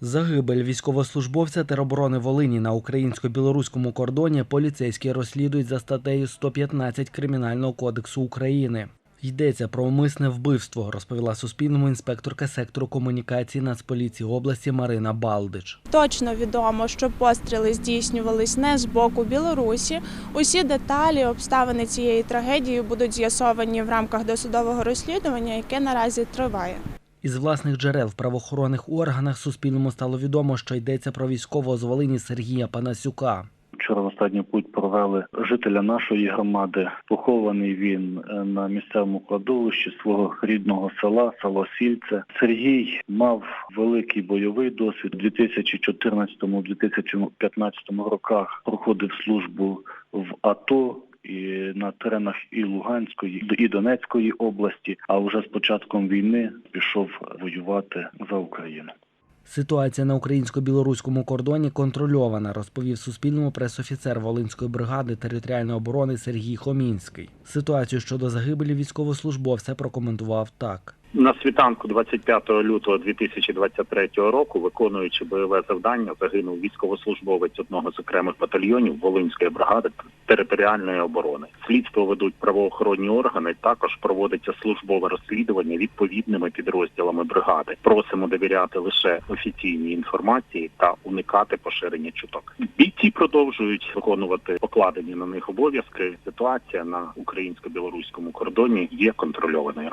Загибель військовослужбовця тероборони Волині на українсько-білоруському кордоні поліцейські розслідують за статтею 115 Кримінального кодексу України. Йдеться про умисне вбивство, розповіла Суспільному інспекторка сектору комунікації Нацполіції області Марина Балдич. Точно відомо, що постріли здійснювались не з боку Білорусі. Усі деталі, обставини цієї трагедії будуть з'ясовані в рамках досудового розслідування, яке наразі триває. Із власних джерел в правоохоронних органах Суспільному стало відомо, що йдеться про військового з Волині Сергія Панасюка. Вчора в останній путь провели жителя нашої громади. Похований він е, на місцевому кладовищі свого рідного села, село Сільце. Сергій мав великий бойовий досвід. У 2014-2015 роках проходив службу в АТО. На теренах і Луганської, і Донецької області, а вже з початком війни пішов воювати за Україну. Ситуація на українсько-білоруському кордоні контрольована, розповів Суспільному пресофіцер Волинської бригади територіальної оборони Сергій Хомінський. Ситуацію щодо загибелі військовослужбовця прокоментував так. На світанку 25 лютого 2023 року, виконуючи бойове завдання, загинув військовослужбовець одного з окремих батальйонів Волинської бригади територіальної оборони. Слідство ведуть правоохоронні органи. Також проводиться службове розслідування відповідними підрозділами бригади. Просимо довіряти лише офіційній інформації та уникати поширення чуток. Бійці продовжують виконувати покладені на них обов'язки. Ситуація на українсько-білоруському кордоні є контрольованою.